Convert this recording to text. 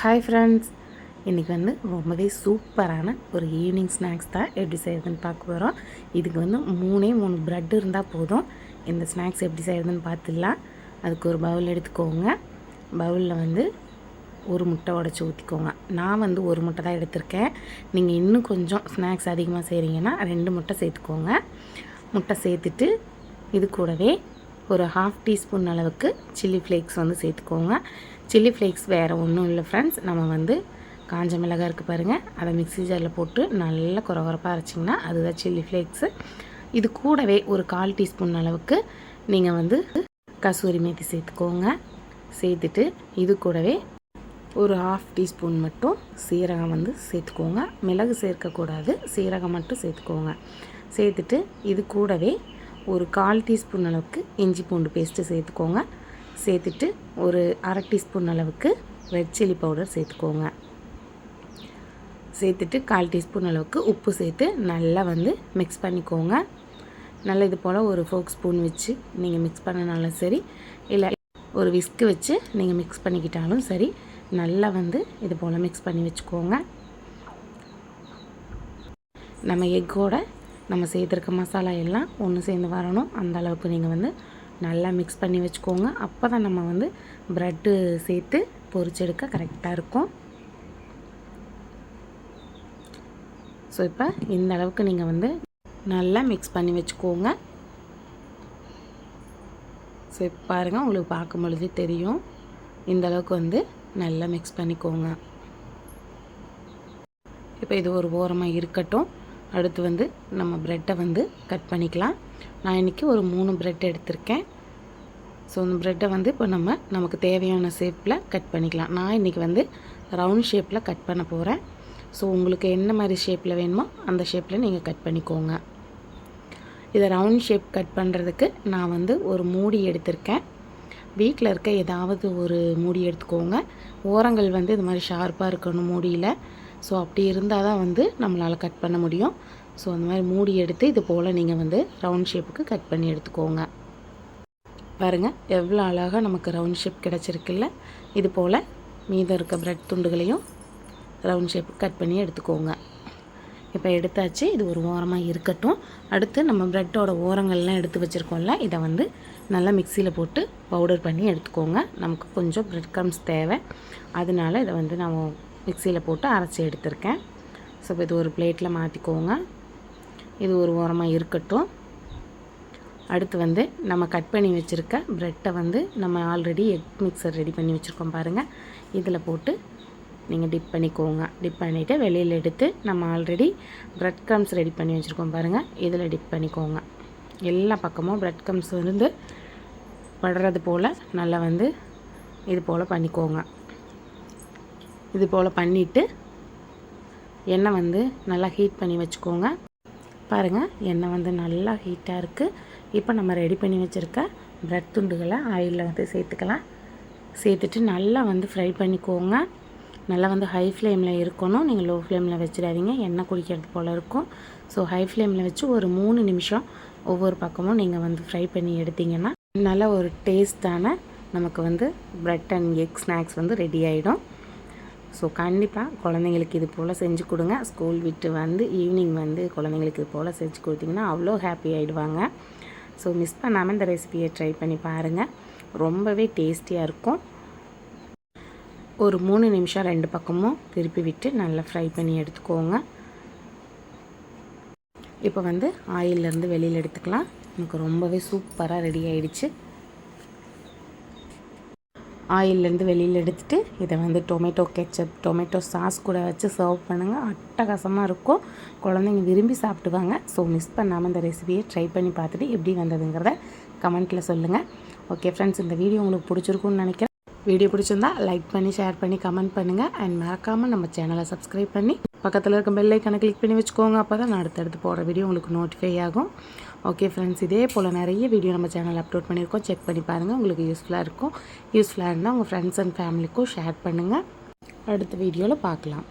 Hi friends இன்றைக்கி வந்து ரொம்பவே சூப்பரான ஒரு ஈவினிங் ஸ்நாக்ஸ் தான் எப்படி செய்கிறதுன்னு பார்க்க போகிறோம் இதுக்கு வந்து மூணே மூணு ப்ரெட் இருந்தால் போதும். இந்த ஸ்நாக்ஸ் எப்படி செய்கிறதுன்னு பார்த்துடலாம். அதுக்கு ஒரு பவுல் எடுத்துக்கோங்க. பவுலில் வந்து ஒரு முட்டை உடச்சி ஊற்றிக்கோங்க நான் வந்து ஒரு முட்டை தான் எடுத்திருக்கேன். நீங்கள் இன்னும் கொஞ்சம் ஸ்நாக்ஸ் அதிகமாக செய்கிறீங்கன்னா ரெண்டு முட்டை சேர்த்துக்கோங்க. முட்டை சேர்த்துட்டு இது கூடவே ஒரு ஹாஃப் டீஸ்பூன் அளவுக்கு சில்லி ஃப்ளேக்ஸ் வந்து சேர்த்துக்கோங்க. சில்லி ஃப்ளேக்ஸ் வேறு ஒன்றும் இல்லை ஃப்ரெண்ட்ஸ் நம்ம வந்து காஞ்ச மிளகாய் இருக்குது பாருங்கள் அதை மிக்ஸி ஜாரில் போட்டு நல்லா குறகுறப்பாக அரைச்சிங்கன்னா அதுதான் சில்லி ஃப்ளேக்ஸு இது கூடவே ஒரு கால் டீஸ்பூன் அளவுக்கு நீங்கள் வந்து கசூரி மேத்தி சேர்த்துக்கோங்க. சேர்த்துட்டு இது கூடவே ஒரு ஹாஃப் டீஸ்பூன் மட்டும் சீரகம் வந்து சேர்த்துக்கோங்க. மிளகு சேர்க்கக்கூடாது. சீரகம் மட்டும் சேர்த்துக்கோங்க. சேர்த்துட்டு இது கூடவே ஒரு கால் டீஸ்பூன் அளவுக்கு இஞ்சி பூண்டு பேஸ்ட்டு சேர்த்துக்கோங்க. சேர்த்துட்டு ஒரு அரை டீஸ்பூன் அளவுக்கு ரெட் சில்லி பவுடர் சேர்த்துக்கோங்க. சேர்த்துட்டு கால் டீஸ்பூன் அளவுக்கு உப்பு சேர்த்து நல்லா வந்து மிக்ஸ் பண்ணிக்கோங்க. நல்லா இது போல் ஒரு ஃபோக் ஸ்பூன் வச்சு நீங்கள் மிக்ஸ் பண்ணனாலும் சரி இல்லை ஒரு விஸ்க்கு வச்சு நீங்கள் மிக்ஸ் பண்ணிக்கிட்டாலும் சரி நல்லா வந்து இது போல் மிக்ஸ் பண்ணி வச்சுக்கோங்க. நம்ம எக்கோட நம்ம சேர்த்துருக்க மசாலா எல்லாம் ஒன்று சேர்ந்து வரணும். அந்த அளவுக்கு நீங்கள் வந்து நல்லா மிக்ஸ் பண்ணி வச்சுக்கோங்க. அப்போ தான் நம்ம வந்து ப்ரெட்டு சேர்த்து பொரிச்செடுக்க கரெக்டாக இருக்கும். ஸோ இப்போ இந்த அளவுக்கு நீங்கள் வந்து நல்லா மிக்ஸ் பண்ணி வச்சுக்கோங்க. ஸோ இப்போ பாருங்கள் உங்களுக்கு பார்க்கும் பொழுது தெரியும். இந்த அளவுக்கு வந்து நல்லா மிக்ஸ் பண்ணிக்கோங்க. இப்போ இது ஒரு ஓரமாக இருக்கட்டும். அடுத்து வந்து நம்ம ப்ரெட்டை வந்து கட் பண்ணிக்கலாம். நான் இன்றைக்கி ஒரு மூணு ப்ரெட் எடுத்திருக்கேன். ஸோ அந்த ப்ரெட்டை வந்து இப்போ நம்ம நமக்கு தேவையான ஷேப்பில் கட் பண்ணிக்கலாம். நான் இன்றைக்கி வந்து ரவுண்ட் ஷேப்பில் கட் பண்ண போகிறேன் ஸோ உங்களுக்கு என்ன மாதிரி ஷேப்பில் வேணுமோ அந்த ஷேப்பில் நீங்கள் கட் பண்ணிக்கோங்க. இதை ரவுண்ட் ஷேப் கட் பண்ணுறதுக்கு நான் வந்து ஒரு மூடி எடுத்திருக்கேன். வீட்டில் இருக்க ஏதாவது ஒரு மூடி எடுத்துக்கோங்க. ஓரங்கள் வந்து இது மாதிரி ஷார்ப்பாக இருக்கணும் மூடியில். ஸோ அப்படி இருந்தால் தான் வந்து நம்மளால் கட் பண்ண முடியும். ஸோ அந்த மாதிரி மூடி எடுத்து இது போல் நீங்கள் வந்து ரவுண்ட் ஷேப்புக்கு கட் பண்ணி எடுத்துக்கோங்க. பாருங்கள் எவ்வளோ அழகாக நமக்கு ரவுண்ட் ஷேப் கிடச்சிருக்குல்ல இது போல் மீதம் இருக்க ப்ரெட் துண்டுகளையும் ரவுண்ட் ஷேப்புக்கு கட் பண்ணி எடுத்துக்கோங்க. இப்போ எடுத்தாச்சு இது ஒரு ஓரமாக இருக்கட்டும். அடுத்து நம்ம ப்ரெட்டோட ஓரங்கள்லாம் எடுத்து வச்சுருக்கோம்ல இதை வந்து நல்லா மிக்சியில் போட்டு பவுடர் பண்ணி எடுத்துக்கோங்க. நமக்கு கொஞ்சம் ப்ரெட் க்ரம்ஸ் தேவை. அதனால இதை வந்து நம்ம மிக்சியில் போட்டு அரைச்சி எடுத்திருக்கேன். ஸோ இது ஒரு பிளேட்டில் மாற்றிக்கோங்க. இது ஒரு ஓரமாக இருக்கட்டும். அடுத்து வந்து நம்ம கட் பண்ணி வச்சுருக்க ப்ரெட்டை வந்து நம்ம ஆல்ரெடி எக் மிக்சர் ரெடி பண்ணி வச்சுருக்கோம் பாருங்கள் இதில் போட்டு நீங்கள் டிப் பண்ணிக்கோங்க. டிப் பண்ணிவிட்டு வெளியில் எடுத்து நம்ம ஆல்ரெடி ப்ரெட் க்ரம்ஸ் ரெடி பண்ணி வச்சுருக்கோம் பாருங்கள் இதில் டிப் பண்ணிக்கோங்க. எல்லா பக்கமும் ப்ரெட் க்ரம்ஸ் இருந்து படுறது போல் நல்லா வந்து இது போல் பண்ணிக்கோங்க. இது போல் பண்ணிவிட்டு எண்ணெய் வந்து நல்லா ஹீட் பண்ணி வச்சுக்கோங்க. பாருங்கள் எண்ணெய் வந்து நல்லா ஹீட்டாக இருக்குது இப்போ நம்ம ரெடி பண்ணி வச்சுருக்க ப்ரெட் துண்டுகளை ஆயிலில் வந்து சேர்த்துக்கலாம். சேர்த்துட்டு நல்லா வந்து ஃப்ரை பண்ணிக்கோங்க. நல்லா வந்து ஹை ஃப்ளேமில் இருக்கணும். நீங்கள் லோ ஃப்ளேமில் வச்சிடாதீங்க. எண்ணெய் குடிக்கிறது போல் இருக்கும். ஸோ ஹை ஃப்ளேமில் வச்சு ஒரு மூணு நிமிஷம் ஒவ்வொரு பக்கமும் நீங்கள் வந்து ஃப்ரை பண்ணி எடுத்திங்கன்னா நல்ல ஒரு டேஸ்ட்டான நமக்கு வந்து ப்ரெட் அண்ட் எக் ஸ்நாக்ஸ் வந்து ரெடி ஆகிடும் ஸோ கண்டிப்பாக குழந்தைங்களுக்கு இது போல் செஞ்சு கொடுங்க. ஸ்கூல் விட்டு வந்து ஈவினிங் வந்து குழந்தைங்களுக்கு இது போல் செஞ்சு கொடுத்திங்கன்னா அவ்வளோ ஹாப்பி ஆகிடுவாங்க ஸோ மிஸ் பண்ணாமல் இந்த ரெசிபியை ட்ரை பண்ணி பாருங்கள் ரொம்பவே டேஸ்டியாக இருக்கும். ஒரு மூணு நிமிஷம் ரெண்டு பக்கமும் திருப்பி விட்டு நல்லா ஃப்ரை பண்ணி எடுத்துக்கோங்க. இப்போ வந்து ஆயிலேருந்து வெளியில் எடுத்துக்கலாம். எனக்கு ரொம்பவே சூப்பராக ரெடி ஆகிடுச்சு ஆயிலேருந்து வெளியில் எடுத்துகிட்டு இதை வந்து டொமேட்டோ கெச்சப் டொமேட்டோ சாஸ் கூட வச்சு சர்வ் பண்ணுங்கள் அட்டகாசமாக இருக்கும். குழந்தைங்க விரும்பி சாப்பிடுவாங்க. ஸோ மிஸ் பண்ணாமல் இந்த ரெசிபியை ட்ரை பண்ணி பார்த்துட்டு எப்படி வந்ததுங்கிறத கமெண்ட்டில் சொல்லுங்கள் ஓகே ஃப்ரெண்ட்ஸ் இந்த வீடியோ உங்களுக்கு பிடிச்சிருக்குன்னு நினைக்கிறேன். வீடியோ பிடிச்சிருந்தா லைக் பண்ணி ஷேர் பண்ணி கமெண்ட் பண்ணுங்கள் அண்ட் மறக்காமல் நம்ம சேனலை சப்ஸ்கிரைப் பண்ணி பக்கத்தில் இருக்க பெல்லைக்கான கிளிக் பண்ணி வச்சுக்கோங்க. அப்போ தான் நான் அடுத்தடுத்து போடுற வீடியோ உங்களுக்கு நோட்டிஃபை ஆகும். ஓகே ஃப்ரெண்ட்ஸ் இதே போல் நிறைய வீடியோ நம்ம சேனல் அப்லோட் பண்ணியிருக்கோம். செக் பண்ணி பாருங்கள் உங்களுக்கு யூஸ்ஃபுல்லாக இருக்கும். யூஸ்ஃபுல்லாக இருந்தால் உங்கள் ஃப்ரெண்ட்ஸ் அண்ட் ஃபேமிலிக்கும் ஷேர் பண்ணுங்கள் அடுத்த வீடியோவில் பார்க்கலாம்.